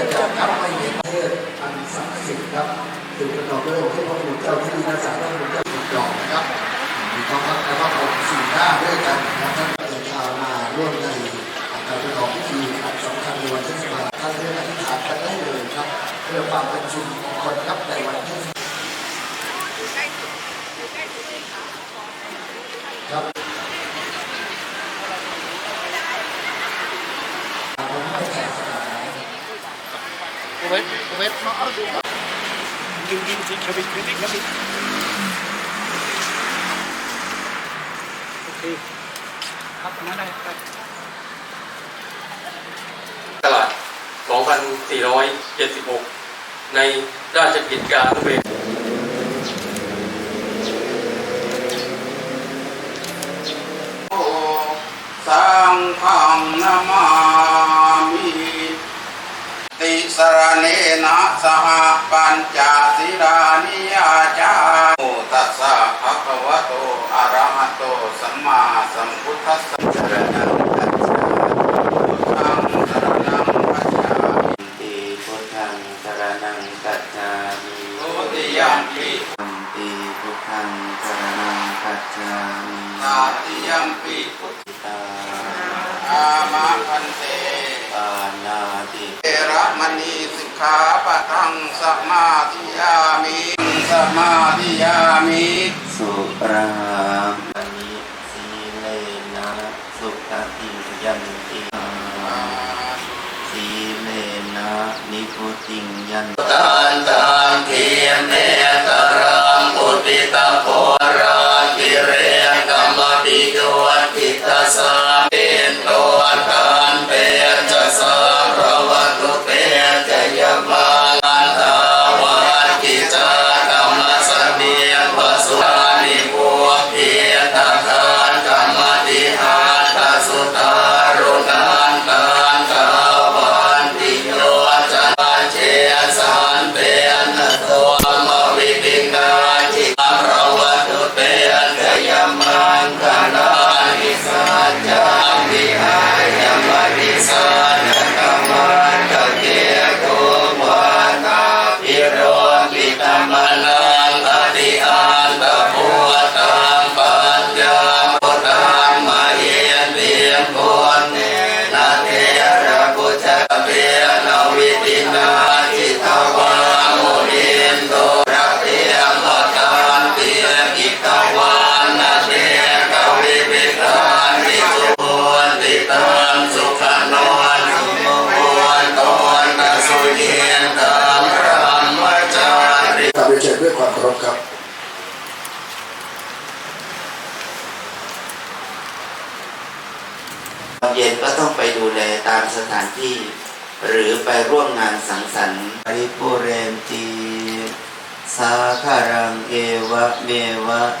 กิดจากอับไปในประเทศอันศักดิ์สิทธิ์ครับถูกประดอบด้วยองค์เพระคุณเจ้าที่รักษาพระคุณเจ้าถูกจองนะครับมีความรักและความสีหน้าด้วยกันนะท่านประนทานมาร่วมในการประกอบพิธีอันสำคัญในวันเทศกาลท่านเลือกอธิษฐานกันได้เลยครับ เพื่อความเป็นสุขของคนครับในวันเทศ นเคบินโอเคครับมาได้ครับตลาด 2476 ในราชกิจการนุเบศโอสังฆังนามามิติสรเนนะ สหปัญจศิรานิยาจาโมตัสสะภะคะวะโตอะระหะโตสัมมาสัมพุทธัสสะสรณังคัจฉามิพุทธังสรณังคัจฉามิติพุทธังสรณังกัจจามิโตติยัมปิธัมปิพุทธังสรณังกัจจามิตาติยัมปิพุทตาธามะพันเต ปานาติเอระมณีสิกขาปะทังสมาธิยามิสมาธิยามิสุรามิสีเลนะสุขติยันติสีเลนะนิพุติยันตันตังเทียนเน เย็นก็ต้องไปดูแลตามสถานที่ หรือไปร่วมงานสังสรรค์ปริปุเรนตีสาคารังเอวะเมวะ